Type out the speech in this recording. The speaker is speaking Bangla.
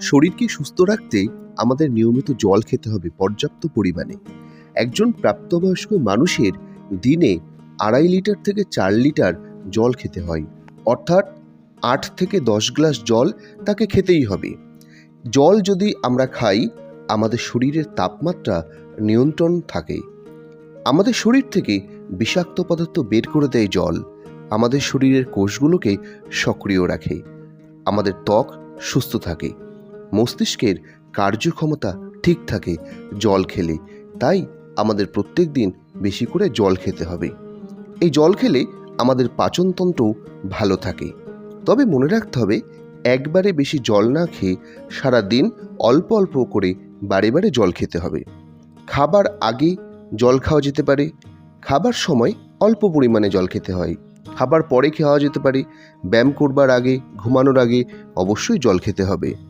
শরীরকে সুস্থ রাখতে আমাদের নিয়মিত জল খেতে হবে পর্যাপ্ত পরিমাণে। একজন প্রাপ্তবয়স্ক মানুষের দিনে আড়াই লিটার থেকে চার লিটার জল খেতে হয়। অর্থাৎ আট থেকে দশ গ্লাস জল তাকে খেতেই হবে। জল যদি আমরা খাই, আমাদের শরীরের তাপমাত্রা নিয়ন্ত্রণ থাকে। আমাদের শরীর থেকে বিষাক্ত পদার্থ বের করে দেয় জল। আমাদের শরীরের কোষগুলোকে সক্রিয় রাখে। আমাদের ত্বক সুস্থ থাকে। মস্তিষ্কের কার্যক্ষমতা ঠিক থাকে, জল খেলে। তাই আমাদের প্রত্যেক দিন বেশি করে জল খেতে হবে। এই জল খেলে আমাদের পাচনতন্ত্রও ভালো থাকে। তবে মনে রাখতে হবে, একবারে বেশি জল না খেয়ে সারা দিন অল্প অল্প করে বারে বারে জল খেতে হবে। খাবার আগে জল খাওয়া যেতে পারে, খাবার সময় অল্প পরিমাণে জল খেতে হয়। খাবার পরে খাওয়া যেতে পারে, ব্যায়াম করবার আগে, ঘুমানোর আগে অবশ্যই জল খেতে হবে।